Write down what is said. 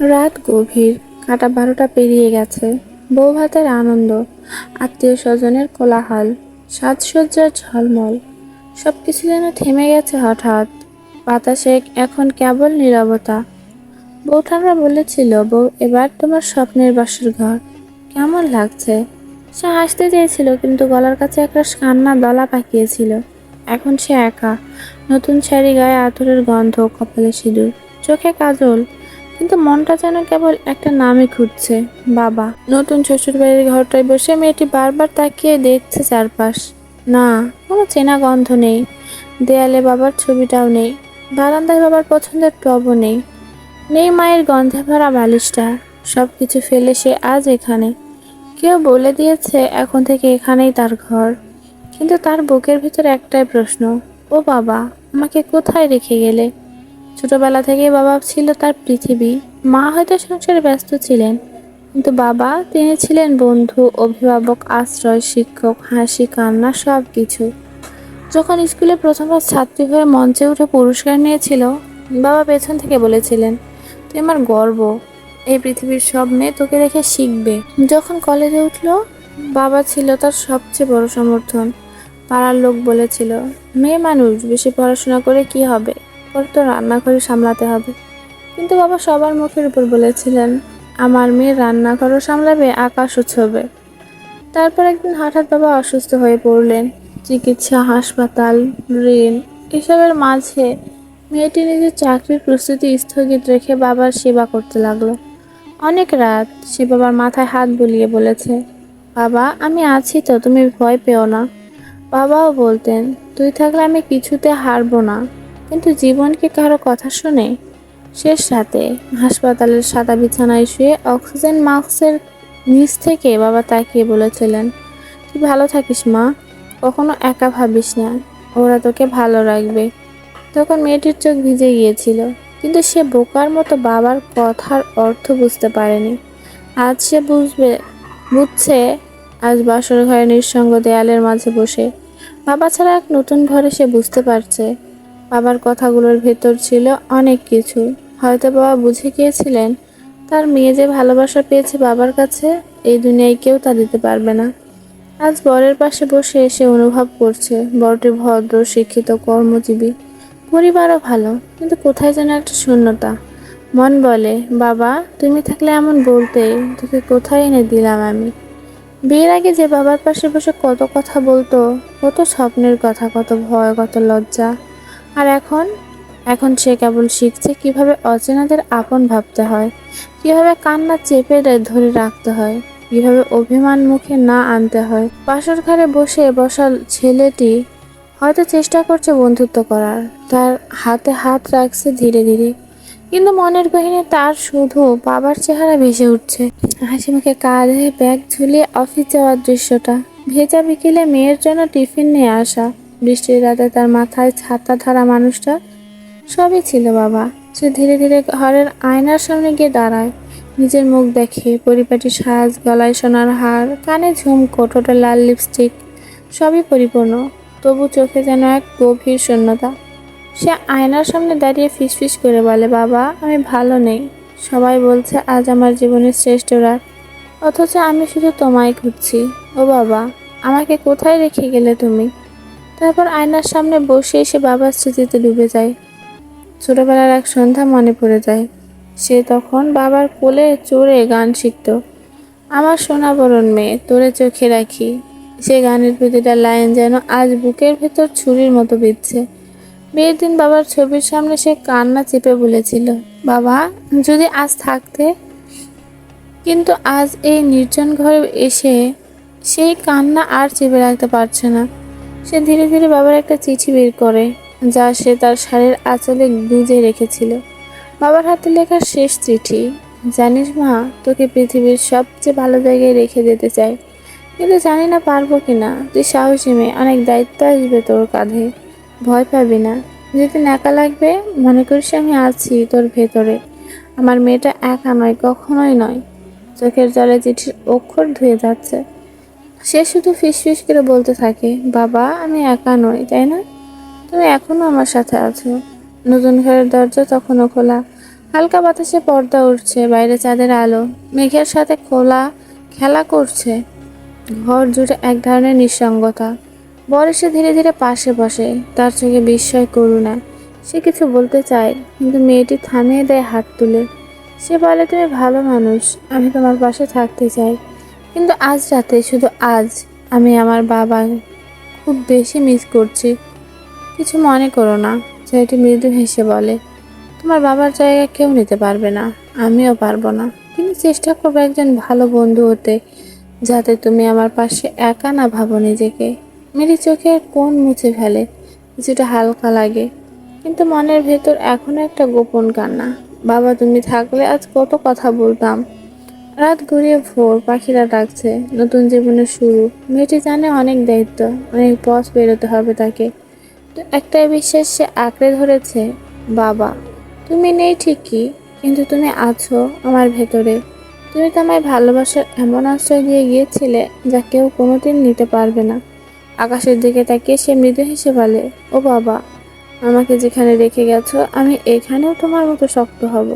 রাত গভীর। কাটা বারোটা পেরিয়ে গেছে। বউ ভাতের আনন্দ আত্মীয় স্বজনের কোলাহল, সাজসজ্জার ঝলমল সব কিছু যেন থেমে গেছে হঠাৎ। বাতাসে এখন কেবল নীরবতা। বউঠানরা বলেছিল, বউ, এবার তোমার স্বপ্নের বাসর ঘর। কেমন লাগছে? সে হাসতে চেয়েছিল, কিন্তু গলার কাছে একটা কান্না দলা পাকিয়েছিল। এখন সে একা। নতুন শাড়ি গায়ে আতরের গন্ধ, কপালে সিঁদুর, চোখে কাজল। কিন্তু মনটা যেন কেবল একটা নামই খুঁজছে, বাবা। নতুন শ্বশুর বাড়ির ঘরটায় বসে মেয়েটি বারবার তাকিয়ে দেখছে চারপাশ। না, কোনো চেনা গন্ধ নেই। দেয়ালে বাবার ছবিটাও নেই। বারান্দায় বাবার পছন্দের টবও নেই। নেই মায়ের গন্ধে ভরা বালিশটা। সব কিছু ফেলে সে আজ এখানে। কেউ বলে দিয়েছে এখন থেকে এখানেই তার ঘর। কিন্তু তার বুকের ভিতর একটাই প্রশ্ন, ও বাবা, আমাকে কোথায় রেখে গেলে? ছোটবেলা থেকে বাবা ছিল তার পৃথিবী। মা হয়তো সংসারে ব্যস্ত ছিলেন, কিন্তু বাবা তিনি ছিলেন বন্ধু, অভিভাবক, আশ্রয় শিক্ষক, হাসি, কান্না সব কিছু যখন স্কুলে প্রথমবার ছাত্রী হয়ে মঞ্চে উঠে পুরস্কার নিয়েছিল, বাবা পেছন থেকে বলেছিলেন, তুই আমার গর্ব। এই পৃথিবীর সব মেয়ে তোকে দেখে শিখবে। যখন কলেজে উঠল, বাবা ছিল তার সবচেয়ে বড় সমর্থন। পাড়ার লোক বলেছিল, মেয়ে মানুষ, বেশি পড়াশোনা করে কি হবে? ওর তো রান্নাঘরে সামলাতে হবে। কিন্তু বাবা সবার মুখের উপর বলেছিলেন, আমার মেয়ে রান্নাঘরও সামলাবে আকাশও ছবে তারপর একদিন হঠাৎ বাবা অসুস্থ হয়ে পড়লেন। চিকিৎসা, হাসপাতাল, ঋণ, এসবের মাঝে মেয়েটি নিজের চাকরির প্রস্তুতি স্থগিত রেখে বাবার সেবা করতে লাগল। অনেক রাত সে বাবার মাথায় হাত বুলিয়ে বলেছে, বাবা, আমি আছি তো, তুমি ভয় পেও না। বাবাও বলতেন, তুই থাকলে আমি কিছুতে হারবো না। কিন্তু জীবনকে কারও কথা শুনে শেষ রাতে হাসপাতালের সাদা বিছানায় শুয়ে অক্সিজেন মাস্কের নিচ থেকে বাবা তাকিয়ে বলেছিলেন, তুই ভালো থাকিস মা, কখনো একা ভাবিস না, ওরা তোকে ভালো রাখবে। তখন মেয়েটির চোখ ভিজে গিয়েছিল, কিন্তু সে বোকার মতো বাবার কথার অর্থ বুঝতে পারেনি। আজ সে বুঝবে, বুঝছে, আজ বাসর ঘরে নিঃসঙ্গ দেয়ালের মাঝে বসে। বাবা ছাড়া এক নতুন ঘরে সে বুঝতে পারছে বাবার কথাগুলোর ভেতর ছিল অনেক কিছু। হয়তো বাবা বুঝে গিয়েছিলেন, তার মেয়ে যে ভালোবাসা পেয়েছে বাবার কাছে, এই দুনিয়ায় কেউ তা দিতে পারবে না। আজ বরের পাশে বসে সে অনুভব করছে, বরটি ভদ্র, শিক্ষিত, কর্মজীবী। পরিবারও ভালো, কিন্তু কোথায় যেন একটা শূন্যতা। মন বলে, বাবা, তুমি থাকলে এমন বলতে, তোকে কোথায় এনে দিলাম আমি? বিয়ের আগে যে বাবার পাশে বসে কত কথা বলতো, কত স্বপ্নের কথা, কত ভয়, কত লজ্জা। আর এখন? এখন সে কেবল শিখছে কীভাবে অচেনাদের আপন ভাবতে হয়, কীভাবে কান্না চেপে ধরে রাখতে হয়, কীভাবে অভিমান মুখে না আনতে হয়। পাশর ঘরে বসে বসা ছেলেটি হয়তো চেষ্টা করছে বন্ধুত্ব করার, তার হাতে হাত রাখছে ধীরে ধীরে। কিন্তু মনের গহিনে তার শুধু বাবার চেহারা ভেসে উঠছে। হাসি মুখে কাঁধে ব্যাগ ঝুলিয়ে অফিস যাওয়ার দৃশ্যটা। ভেজা বিকেলে মেয়ের জন্য টিফিন নিয়ে আসা। বৃষ্টির রাতে তার মাথায় ছাতা ধরা মানুষটা সবই ছিল বাবা। সে ধীরে ধীরে ঘরের আয়নার সামনে গিয়ে দাঁড়ায়। নিজের মুখ দেখে পরিপাটি সাজ, গলায় সোনার হার, কানে ঝুমকো ঠোঁটে লাল লিপস্টিক সবই পরিপূর্ণ। তবু চোখে যেন এক গভীর শূন্যতা। সে আয়নার সামনে দাঁড়িয়ে ফিসফিস করে বলে, বাবা, আমি ভালো নেই। সবাই বলছে, আজ আমার জীবনের শ্রেষ্ঠ রাত। অথচ আমি শুধু তোমায় খুঁজছি। ও বাবা, আমাকে কোথায় রেখে গেলে তুমি? তারপর আয়নার সামনে বসে সে বাবার স্মৃতিতে ডুবে যায়। ছোটবেলার এক সন্ধ্যা মনে পড়ে যায়। সে তখন বাবার কোলে চড়ে গান শিখত। আমার সোনাবরণ মেয়ে, তোরে চোখে রাখি। সে গানের প্রতিটা লাইন যেন আজ বুকের ভেতর ছুরির মতো বিচ্ছে বিয়ের দিন বাবার ছবির সামনে সে কান্না চেপে বলেছিল, বাবা, যদি আজ থাকতে, কিন্তু আজ এই নির্জন ঘরে এসে সেই কান্না আর চেপে রাখতে পারছে না। সে ধীরে ধীরে বাবার একটা চিঠি বের করে, যা সে তার শাড়ির আঁচলে গুজে রেখেছিল। বাবার হাতে লেখা শেষ চিঠি, জানিস মা, তোকে পৃথিবীর সবচেয়ে ভালো জায়গায় রেখে যেতে চাই। কিন্তু জানি না পারব কিনা তুই সাহসী মেয়ে, অনেক দায়িত্ব আসবে তোর কাঁধে। ভয় পাবি না। যদি একা লাগবে, মনে করিস আমি আছি তোর ভেতরে। আমার মেয়েটা একা নয়, কখনোই নয়। চোখের জলে চিঠির অক্ষর ধুয়ে যাচ্ছে। সে শুধু ফিসফিস করে বলতে থাকে, বাবা, আমি একা নই, তাই না? তুমি এখনও আমার সাথে আছো। নতুন ঘরের দরজা তখনও খোলা। হালকা বাতাসে পর্দা উঠছে, বাইরে চাঁদের আলো। মেঘের সাথে খোলা খেলা করছে। ঘর জুড়ে এক ধরনের নিঃসঙ্গতা। বর এসে ধীরে ধীরে পাশে বসে, তার চোখে বিস্ময়, করুণা। সে কিছু বলতে চায়, কিন্তু মেয়েটি থামিয়ে দেয় হাত তুলে। সে বলে, তুমি ভালো মানুষ, আমি তোমার পাশে থাকতে চাই। কিন্তু আজ রাতে, শুধু আজ, আমি আমার বাবা খুব বেশি মিস করছি। কিছু মনে করো না, ছেলেটি মৃদু হেসে বলে, তোমার বাবার জায়গা কেউ নিতে পারবে না, আমিও পারব না। কিন্তু চেষ্টা করব একজন ভালো বন্ধু হতে, যাতে তুমি আমার পাশে একা না ভাবো নিজেকে। মেরি চোখের কোন মুছে ফেলে, কিছুটা হালকা লাগে। কিন্তু মনের ভেতর এখনও একটা গোপন কান্না। বাবা, তুমি থাকলে আজ কত কথা বলতাম। রাত ঘুরিয়ে ভোর পাখিরা ডাকছে, নতুন জীবনের শুরু। মেয়েটি জানে অনেক দায়িত্ব, অনেক পথ বেরোতে হবে তাকে। তো একটাই বিশ্বাস, সে আঁকড়ে ধরেছে, বাবা। তুমি নেই ঠিকই, কিন্তু তুমি আছো আমার ভেতরে। তুমি তো আমায় ভালোবাসার এমন আশ্রয় দিয়ে গিয়েছিলে যা কেউ কোনোদিন নিতে পারবে না। আকাশের দিকে তাকিয়ে সে মৃদু হেসে বলে, ও বাবা, আমাকে যেখানে রেখে গেছো, আমি এখানেও তোমার মতো শক্ত হব।